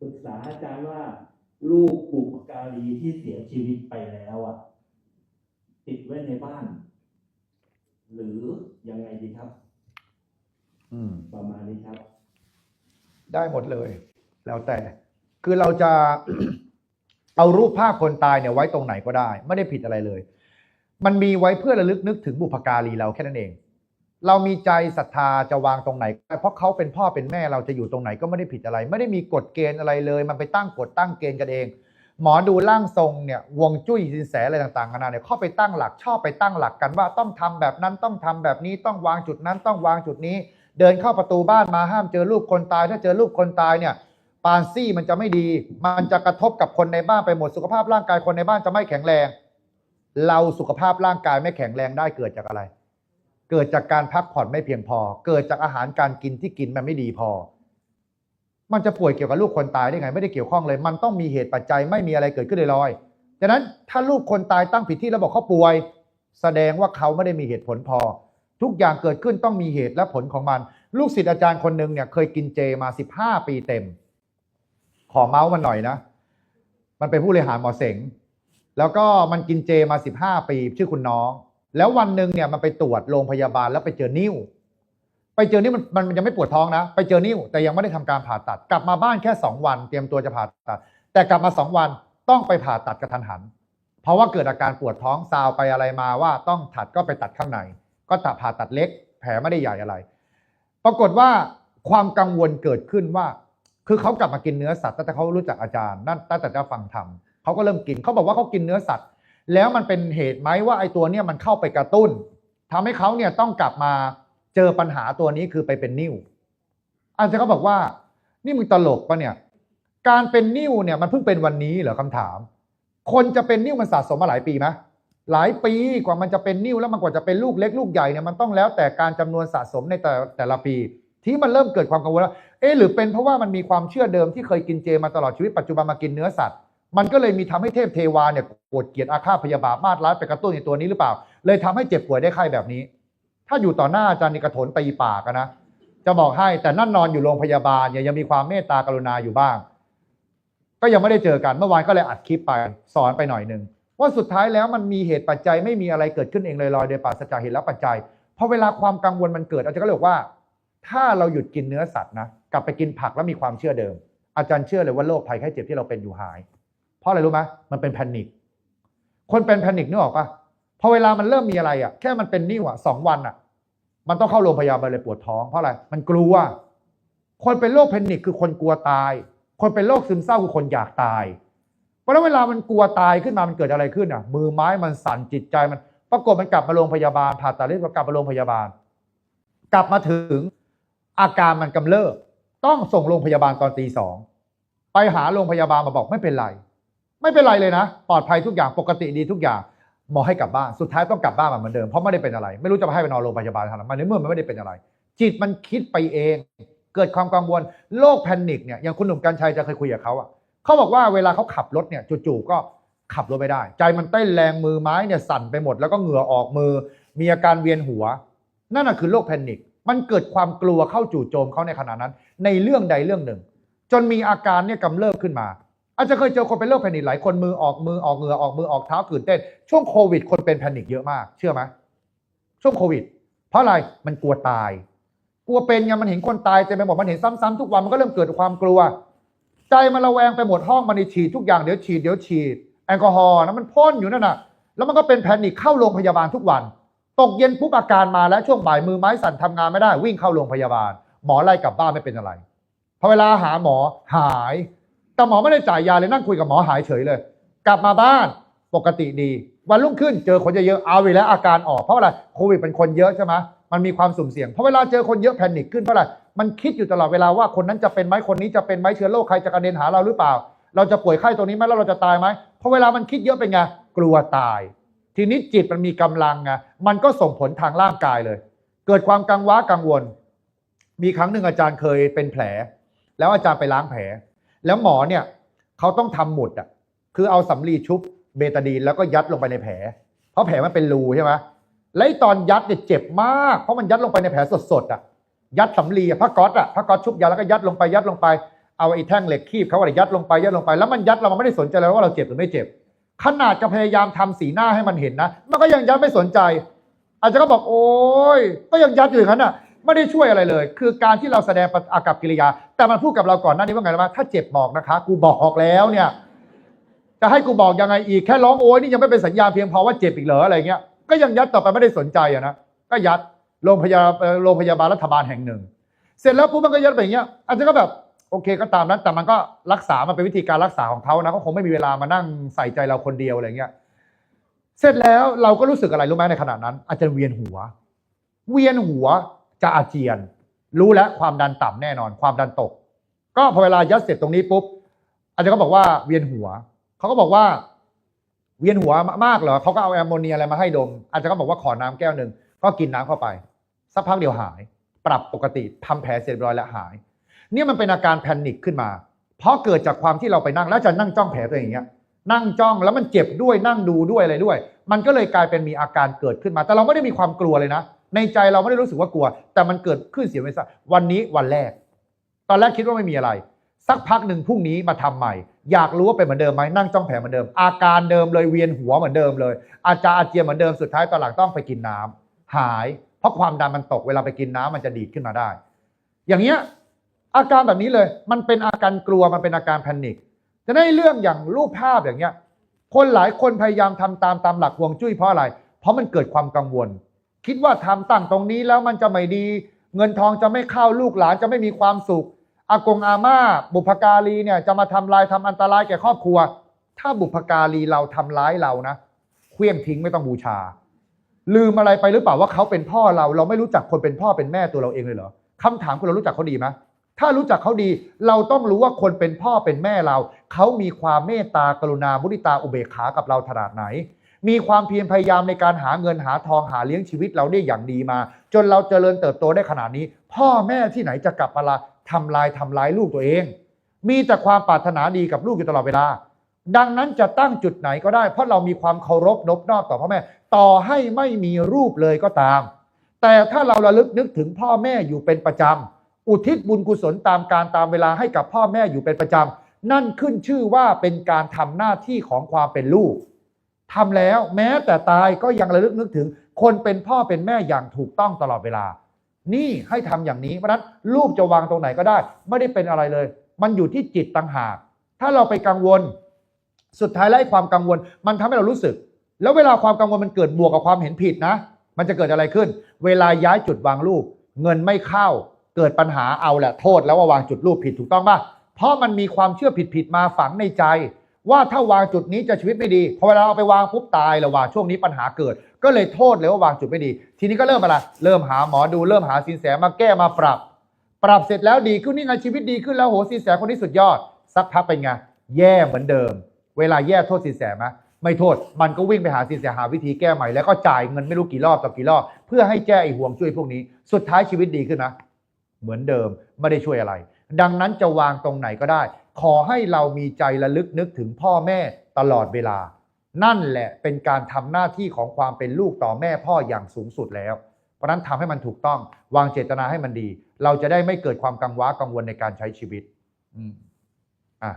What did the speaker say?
ปรึกษาอาจารย์ว่า ลูกบุปการีที่เสียชีวิตไปแล้วอะ ติดไว้ในบ้าน หรือยังไงดีครับ อืม ประมาณนี้ครับ ได้หมดเลย แล้วแต่ คือเราจะ เอารูปภาพคนตายเนี่ยไว้ตรงไหนก็ได้ ไม่ได้ผิดอะไรเลย มันมีไว้เพื่อระลึกนึกถึงบุพการีเราแค่นั้นเอง เรามีใจศรัทธาจะวางตรงไหน เพราะเขาเป็นพ่อเป็นแม่เราจะอยู่ตรงไหนก็ไม่ได้ผิดอะไร ไม่ได้มีกฎเกณฑ์อะไรเลย มันไปตั้งกฎตั้งเกณฑ์กันเอง หมอดูร่างทรงเนี่ยวงจุ้ยสินแสอะไรต่างๆกันานาเนี่ยเข้าไปตั้งหลักชอบไปตั้งหลักกันว่าต้องทำแบบนั้นต้องทำแบบนี้ต้องวางจุดนั้นต้องวางจุดนี้ เดินเข้าประตูบ้านมาห้ามเจอรูปคนตาย ถ้าเจอรูปคนตายเนี่ยปานซี่มันจะไม่ดี มันจะกระทบกับคนในบ้านไปหมดสุขภาพร่างกายคนในบ้านจะไม่แข็งแรง เราสุขภาพร่างกายไม่แข็งแรงได้เกิดจากอะไร เกิดจากการพักผ่อนไม่เพียงพอ เกิดจากอาหารการกินที่กินมันไม่ดีพอ มันจะป่วยเกี่ยวกับลูกคนตายได้ไง ไม่ได้เกี่ยวข้องเลย มันต้องมีเหตุปัจจัยไม่มีอะไรเกิดขึ้นลอยๆดังนั้นถ้าลูกคนตายตั้งผิดที่แล้วบอกเขาป่วย แสดงว่าเขาไม่ได้มีเหตุผลพอ ทุกอย่างเกิดขึ้นต้องมีเหตุและผลของมัน ลูกศิษย์อาจารย์คนหนึ่งเนี่ยเคยกินเจมา 15 ปีเต็ม ขอเมาส์มันหน่อยนะ มันเป็นผู้บริหารหมอเสงแล้วก็มันกินเจมา 15 ปี ชื่อคุณน้อง แล้ววันหนึ่งเนี่ยมันไปตรวจโรงพยาบาลแล้วไปเจอนิ้ว ไปเจอนิ้วมันมันยังไม่ปวดท้องนะ ไปเจอนิ้วแต่ยังไม่ได้ทำการผ่าตัด กลับมาบ้านแค่ 2 วัน เตรียมตัวจะผ่าตัด แต่กลับมา 2 วันต้องไปผ่าตัดกระทันหัน เพราะว่าเกิดอาการปวดท้องซาวไปอะไรมาว่าต้องถัดก็ไปตัดข้างใน ก็ตัดผ่าตัดเล็ก แผลไม่ได้ใหญ่อะไร ปรากฏว่าความกังวลเกิดขึ้นว่า คือเขากลับมากินเนื้อสัตว์ตั้งแต่เขารู้จักอาจารย์นั่นตั้งแต่จะฟังธรรมเขาก็เริ่มกินเขาบอกว่าเขากินเนื้อสัตว์ แล้วมันเป็นเหตุไหมว่าไอ้ตัวเนี้ยมันเข้าไปกระตุ้นทำให้เขาเนี่ยต้องกลับมาเจอปัญหาตัวนี้คือไปเป็นนิ่วอาจารย์เขาบอกว่า นี่มึงตลกปะเนี่ย การเป็นนิ่วเนี่ยมันเพิ่งเป็นวันนี้เหรอคำถาม คนจะเป็นนิ่วมันสะสมมาหลายปีไหมหลายปีกว่ามันจะเป็นนิ่วแล้วมันกว่าจะเป็นลูกเล็กลูกใหญ่เนี่ยมันต้องแล้วแต่การจำนวนสะสมในแต่แต่ละปี ที่มันเริ่มเกิดความกังวลว่าเอ๊หรือเป็นเพราะว่ามันมีความเชื่อเดิมที่เคยกินเจมาตลอดชีวิตปัจจุบันมากินเนื้อสัตว์ มันก็เลยมีทำให้เทพเทวาเนี่ยโกรธเกลียดอาฆาตพยาบาทมาดร้ายไปกระตุ้นในตัวนี้หรือเปล่า เลยทำให้เจ็บป่วยได้ไข้แบบนี้ ถ้าอยู่ต่อหน้าอาจารย์นี่กระโถนตีปากนะจะบอกให้แต่นั่นนอนอยู่โรงพยาบาลเนี่ยยังมีความเมตตากรุณาอยู่บ้าง ก็ยังไม่ได้เจอกันเมื่อวานก็เลยอัดคลิปไปสอนไปหน่อยหนึ่งว่าสุดท้ายแล้วมันมีเหตุปัจจัยไม่มีอะไรเกิดขึ้นเองลอยๆโดยปราศจากเหตุและปัจจัยพอเวลาความกังวลมันเกิดอาจารย์ก็เลยบอกว่า ถ้าเราหยุดกินเนื้อสัตว์นะกลับไปกินผักแล้วมีความเชื่อเดิม อาจารย์เชื่อเลยว่าโรคภัยไข้เจ็บที่เราเป็นอยู่หาย เพราะอะไรรู้ไหมมันเป็นแพนิคคนเป็นแพนิคนึกออกปะพอเวลามันเริ่มมีอะไรอะ แค่มันเป็นนิ่วอะสองวันอะ มันต้องเข้าโรงพยาบาลเลยปวดท้องเพราะอะไร มันกลัว คนเป็นโรคแพนิคคือคนกลัวตาย คนเป็นโรคซึมเศร้าคือคนอยากตาย เพราะฉะนั้นเวลามันกลัวตายขึ้นมามันเกิดอะไรขึ้นอะ มือไม้มันสั่นจิตใจมัน ปรากฏมันกลับมาโรงพยาบาลผ่าตัดเลือดกลับมาโรงพยาบาล กลับมาถึงอาการมันกำเริบต้องส่งโรงพยาบาลตอนตีสองไปหาโรงพยาบาลมาบอกไม่เป็นไร ไม่เป็นไรเลยนะ ปลอดภัยทุกอย่างปกติดีทุกอย่างหมอให้กลับบ้านสุดท้ายต้องกลับบ้านเหมือนเดิมเพราะไม่ได้เป็นอะไร ไม่รู้จะมาให้ไปนอนโรงพยาบาลทำไมมันในเมื่อมันไม่ได้เป็นอะไร จิตมันคิดไปเอง เกิดความกังวลโรคแพนิคเนี่ยอย่างคุณหนุ่มกัญชัยจะเคยคุยกับเขาอะเขาบอกว่าเวลาเขาขับรถเนี่ยจู่ๆก็ขับรถไม่ได้ ใจมันเต้นแรงมือไม้เนี่ยสั่นไปหมด แล้วก็เหงื่อออกมือ มีอาการเวียนหัว นั่นน่ะคือโรคแพนิคมันเกิดความกลัวเข้าจู่โจมเขาในขณะนั้น ในเรื่องใดเรื่องหนึ่ง จนมีอาการเนี่ยกำเริบขึ้นมา อาจจะเคยเจอคนเป็นโรคแพนิคหลายคนมือออกมือออกเหงื่อออกมือออกเท้าตื่นเต้น ช่วงโควิด คนเป็นแพนิคเยอะมาก เชื่อไหมช่วงโควิด เพราะอะไรมันกลัวตาย กลัวเป็นไงมันเห็นคนตายเต็มไปหมดมันเห็นซ้ำๆทุกวันมันก็เริ่มเกิดความกลัว ใจมันระแวงไปหมดห้องมันฉีดทุกอย่างเดี๋ยวฉีดเดี๋ยวฉีด แอลกอฮอล์นะมันพ่นอยู่นั่นน่ะแล้วมันก็เป็นแพนิคเข้าโรงพยาบาลทุกวัน ตกเย็นปุ๊บอาการมาแล้วช่วงบ่ายมือไม้สั่นทำงานไม่ได้วิ่งเข้าโรงพยาบาล หมอไล่กลับบ้านไม่เป็นอะไรพอเวลาหาหมอหาย แต่หมอไม่ได้จ่ายยาเลยนั่งคุยกับหมอหายเฉยเลย กลับมาบ้านปกติดี วันรุ่งขึ้นเจอคนเยอะๆเอาอีกแล้วอาการออกเพราะอะไรโควิดเป็นคนเยอะใช่ไหมมันมีความสุ่มเสี่ยงเพราะเวลาเจอคนเยอะแพนิคขึ้นเพราะอะไรมันคิดอยู่ตลอดเวลาว่าคนนั้นจะเป็นไหมคนนี้จะเป็นไหมเชื้อโรคใครจะกระเด็นหาเราหรือเปล่า เราจะป่วยไข้ตัวนี้ไหมแล้วเราจะตายไหมเพราะเวลามันคิดเยอะเป็นไงกลัวตาย ทีนี้จิตมันมีกำลังไงมันก็ส่งผลทางร่างกายเลย เกิดความกังวะกังวล มีครั้งหนึ่งอาจารย์เคยเป็นแผล แล้วอาจารย์ไปล้างแผล แล้วหมอเนี่ยเขาต้องทำหมุดอะคือเอาสำลีชุบเบตาดีนแล้วก็ยัดลงไปในแผล เพราะแผลมันเป็นรูใช่ไหมและตอนยัดเนี่ยเจ็บมากเพราะมันยัดลงไปในแผลสดๆอะยัดสำลีอะผ้าก๊อตอะผ้าก๊อตชุบยาแล้วก็ยัดลงไปยัดลงไปเอาไอ้แท่งเหล็กคีบเขาอะไรยัดลงไปยัดลงไปแล้วมันยัดเรามันไม่ได้สนใจเลยว่าเราเจ็บหรือไม่เจ็บ ขนาดจะพยายามทำสีหน้าให้มันเห็นนะ มันก็ยังยัดไม่สนใจ อาจจะก็บอกโอ้ยก็ยังยัดอยู่อย่างนั้นอะ ไม่ได้ช่วยอะไรเลย คือการที่เราแสดงอากับกิริยา แต่มันพูดกับเราก่อนหน้านี้ว่าไงรู้ไหมถ้าเจ็บบอกนะคะ กูบอกแล้วเนี่ย จะให้กูบอกยังไงอีกแค่ร้องโอ้ยนี่ยังไม่เป็นสัญญาเพียงพอว่าเจ็บอีกเหรออะไรเงี้ยก็ยังยัดต่อไปไม่ได้สนใจอะนะก็ยัดโรงพยาบาลโรงพยาบาลรัฐบาลแห่งหนึ่ง เสร็จแล้วปุ๊บมันก็ยัดไปอย่างเงี้ยอาจจะก็แบบโอเคก็ตามนั้นแต่มันก็รักษามันเป็นวิธีการรักษาของเขานะเขาคงไม่มีเวลามานั่งใส่ใจเราคนเดียวอะไรเงี้ยเสร็จแล้วเราก็รู้สึกอะไรรู้ไหมในขณะนั้น อาจจะเวียนหัว เวียนหัว จะอาเจียน รู้แล้วความดันต่ำแน่นอน ความดันตก ก็พอเวลายัดเสร็จตรงนี้ปุ๊บอาจารย์ก็บอกว่าเวียนหัว เขาก็บอกว่า เวียนหัวมากเหรอเขาก็เอาแอมโมเนียอะไรมาให้ดม อาจารย์ก็บอกว่าขอน้ำแก้วหนึ่งก็กินน้ำเข้าไป สักพักเดียวหาย ปรับปกติทำแผลเสร็จร้อยแล้วหาย เนี่ยมันเป็นอาการแพนิคขึ้นมา เพราะเกิดจากความที่เราไปนั่งแล้วจะนั่งจ้องแผลตัวอย่างเงี้ยนั่งจ้องแล้วมันเจ็บด้วยนั่งดูด้วยอะไรด้วย มันก็เลยกลายเป็นมีอาการเกิดขึ้นมา แต่เราไม่ได้มีความกลัวเลยนะ ในใจเราไม่ได้รู้สึกว่ากลัว แต่มันเกิดขึ้นเสียเวลาวันนี้วันแรก ตอนแรกคิดว่าไม่มีอะไร สักพักหนึ่งพรุ่งนี้มาทำใหม่ อยากรู้ว่าเป็นเหมือนเดิมไหมนั่งจ้องแผลเหมือนเดิม อาการเดิมเลยเวียนหัวเหมือนเดิมเลย อาจจะอาเจียนเหมือนเดิมสุดท้ายตอนหลังต้องไปกินน้ำหาย เพราะความดันมันตกเวลาไปกินน้ำมันจะดีดขึ้นมาได้ อย่างเงี้ยอาการแบบนี้เลย มันเป็นอาการกลัวมันเป็นอาการแพนิคจะได้เรื่องอย่างรูปภาพอย่างเงี้ย คนหลายคนพยายามทำตามตามหลักฮวงจุ้ยเพราะอะไร เพราะมันเกิดความกังวล คิดว่าทำตั้งตรงนี้แล้วมันจะไม่ดี เงินทองจะไม่เข้าลูกหลานจะไม่มีความสุขอากงอาม่า บุพการีเนี่ยจะมาทำลายทำอันตรายแก่ครอบครัว ถ้าบุพการีเราทำร้ายเรานะเคลี้ยงทิ้งไม่ต้องบูชา ลืมอะไรไปหรือเปล่าว่าเขาเป็นพ่อเรา เราไม่รู้จักคนเป็นพ่อเป็นแม่ตัวเราเองเลยเหรอคำถามคุณเรารู้จักเขาดีไหมถ้ารู้จักเขาดี เราต้องรู้ว่าคนเป็นพ่อเป็นแม่เรา เขามีความเมตตากรุณามุทิตาอุเบกขากับเราขนาดไหน มีความเพียรพยายามในการหาเงินหาทองหาเลี้ยงชีวิตเราได้อย่างดีมา จนเราเจริญเติบโตได้ขนาดนี้ พ่อแม่ที่ไหนจะกลับมาละทำลายทำร้ายลูกตัวเอง มีแต่ความปรารถนาดีกับลูกอยู่ตลอดเวลา ดังนั้นจะตั้งจุดไหนก็ได้ เพราะเรามีความเคารพนบนอบต่อพ่อแม่ ต่อให้ไม่มีรูปเลยก็ตาม แต่ถ้าเราระลึกนึกถึงพ่อแม่อยู่เป็นประจำอุทิศบุญกุศลตามการตามเวลาให้กับพ่อแม่อยู่เป็นประจำนั่นขึ้นชื่อว่าเป็นการทำหน้าที่ของความเป็นลูก ทำแล้วแม้แต่ตายก็ยังระลึกนึกถึง คนเป็นพ่อเป็นแม่อย่างถูกต้องตลอดเวลา นี่ให้ทำอย่างนี้เพราะนั้นรูปจะวางตรงไหนก็ได้ ไม่ได้เป็นอะไรเลย มันอยู่ที่จิตต่างหาก ถ้าเราไปกังวล สุดท้ายแล้วไอ้ความกังวล มันทำให้เรารู้สึก แล้วเวลาความกังวลมันเกิดบวกกับความเห็นผิดนะ มันจะเกิดอะไรขึ้น เวลาย้ายจุดวางรูปเงินไม่เข้า เกิดปัญหาเอาแหละโทษแล้วว่าวางจุดรูปผิดถูกต้องป่ะเพราะมันมีความเชื่อผิดๆมาฝังในใจ ว่าถ้าวางจุดนี้จะชีวิตไม่ดีพอเวลาเอาไปวางปุ๊บตายแล้วว่าช่วงนี้ปัญหาเกิด ก็เลยโทษเลยว่าวางจุดไม่ดี ทีนี้ก็เริ่มอะไรเริ่มหาหมอดูเริ่มหาสินแสมาแก้มาปรับ ปรับเสร็จแล้วดีขึ้นนี่ไงชีวิตดีขึ้นแล้วโหสินแสคนนี้สุดยอดสักพักเป็นไงแย่เหมือนเดิม เวลาแย่โทษสินแสไหมไม่โทษ มันก็วิ่งไปหาสินแสหาวิธีแก้ใหม่แล้วก็จ่ายเงินไม่รู้กี่รอบต่อกี่รอบเพื่อให้แก้ไอ้ห่วงจุ้ยพวกนี้ สุดท้ายชีวิตดีขึ้นนะเหมือนเดิมไม่ได้ช่วยอะไร ดังนั้นจะวางตรงไหนก็ได้ ขอให้เรามีใจระลึกนึกถึงพ่อแม่ตลอดเวลา นั่นแหละเป็นการทำหน้าที่ของความเป็นลูกต่อแม่พ่ออย่างสูงสุดแล้ว เพราะนั้นทำให้มันถูกต้องวางเจตนาให้มันดี เราจะได้ไม่เกิดความกังวลกังวลในการใช้ชีวิต อืมอะ